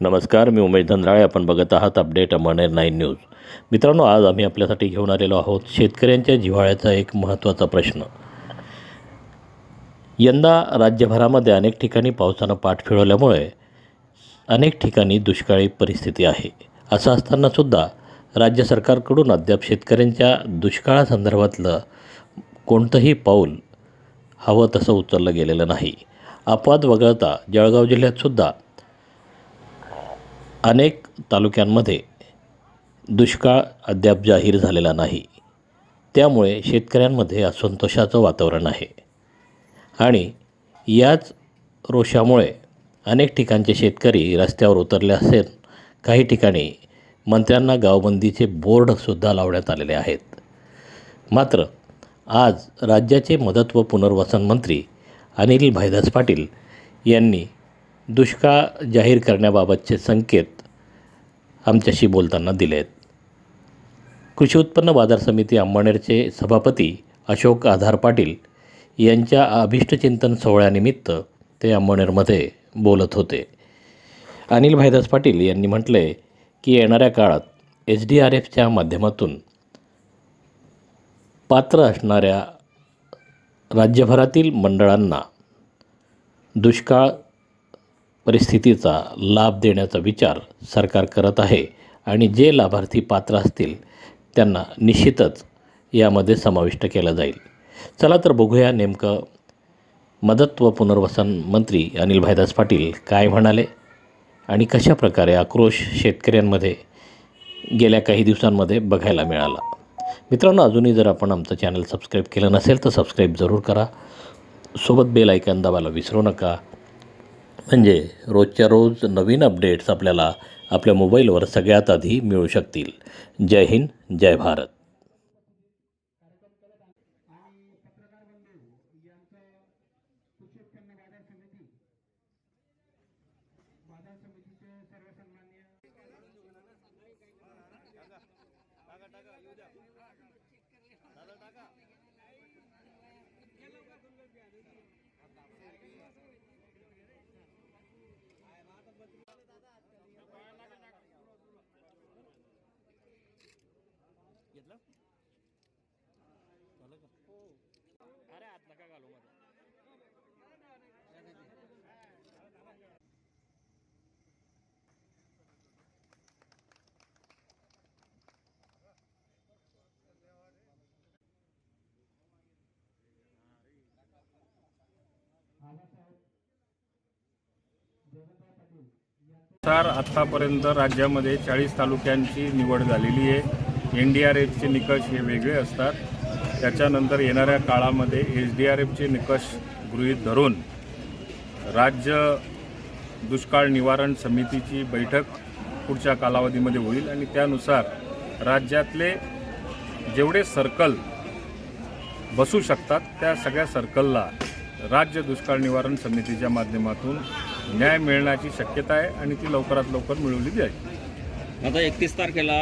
नमस्कार मी उमेश धंद्राळे आपण बघत आहात अपडेट अमरनेर नाईन न्यूज. मित्रांनो आज आम्ही आपल्यासाठी घेऊन आलेलो आहोत शेतकऱ्यांच्या जिव्हाळ्याचा एक महत्त्वाचा प्रश्न. यंदा राज्यभरामध्ये अनेक ठिकाणी पावसानं पाठ फिरवल्यामुळे अनेक ठिकाणी दुष्काळी परिस्थिती आहे. असं असतानासुद्धा राज्य सरकारकडून अद्याप शेतकऱ्यांच्या दुष्काळासंदर्भातलं कोणतंही पाऊल हवं तसं उचललं गेलेलं नाही. अपवाद वगळता जळगाव जिल्ह्यातसुद्धा अनेक तालुक्यांमध्ये दुष्काळ अद्याप जाहीर झालेला नाही. त्यामुळे शेतकऱ्यांमध्ये असंतोषाचं वातावरण आहे. आणि याच रोषामुळे अनेक ठिकाणचे शेतकरी रस्त्यावर उतरले असेल काही ठिकाणी मंत्र्यांना गावबंदीचे बोर्डसुद्धा लावण्यात आलेले आहेत. मात्र आज राज्याचे मदत व पुनर्वसन मंत्री अनिल भाईदास पाटील यांनी दुष्काळ जाहीर करण्याबाबतचे संकेत आमच्याशी बोलताना दिले आहेत कृषी उत्पन्न बाजार समिती अंबळनेरचे सभापती अशोक आधार पाटील यांच्या अभिष्टचिंतन सोहळ्यानिमित्त ते अंबळनेरमध्ये बोलत होते. अनिल भाईदास पाटील यांनी म्हटले की येणाऱ्या काळात एच डी आर एफच्या माध्यमातून पात्र असणाऱ्या राज्यभरातील मंडळांना दुष्काळ परिस्थितीचा लाभ देण्याचा विचार सरकार करत आहे आणि जे लाभार्थी पात्र असतील त्यांना निश्चितच यामध्ये समाविष्ट केलं जाईल. चला तर बघूया नेमकं मदत व पुनर्वसन मंत्री अनिल भाईदास पाटील काय म्हणाले आणि कशा प्रकारे आक्रोश शेतकऱ्यांमध्ये गेल्या काही दिवसांमध्ये बघायला मिळाला. मित्रांनो अजूनही जर आपण आमचं चॅनल सबस्क्राईब केलं नसेल तर सबस्क्राईब जरूर करा. सोबत बेल ऐकन दाबायला विसरू नका. म्हणजे रोजच्या रोज नवीन अपडेट्स आपल्याला आपल्या मोबाईलवर सगळ्यात आधी मिळू शकतील. जय हिंद जय भारत. नुसार आत्तापर्यंत राज्यामध्ये चाळीस तालुक्यांची निवड झालेली आहे. एन डी आर एफचे निकष हे वेगळे असतात. त्याच्यानंतर येणाऱ्या काळामध्ये एच डी आर एफचे निकष गृहीत धरून राज्य दुष्काळ निवारण समितीची बैठक पुढच्या कालावधीमध्ये होईल आणि त्यानुसार राज्यातले जेवढे सर्कल बसू शकतात त्या सगळ्या सर्कलला राज्य दुष्काळ निवारण समितीच्या माध्यमातून न्याय मिळण्याची शक्यता आहे आणि ती लवकरात लवकर मिळवली जाईल. आता एकतीस तारखेला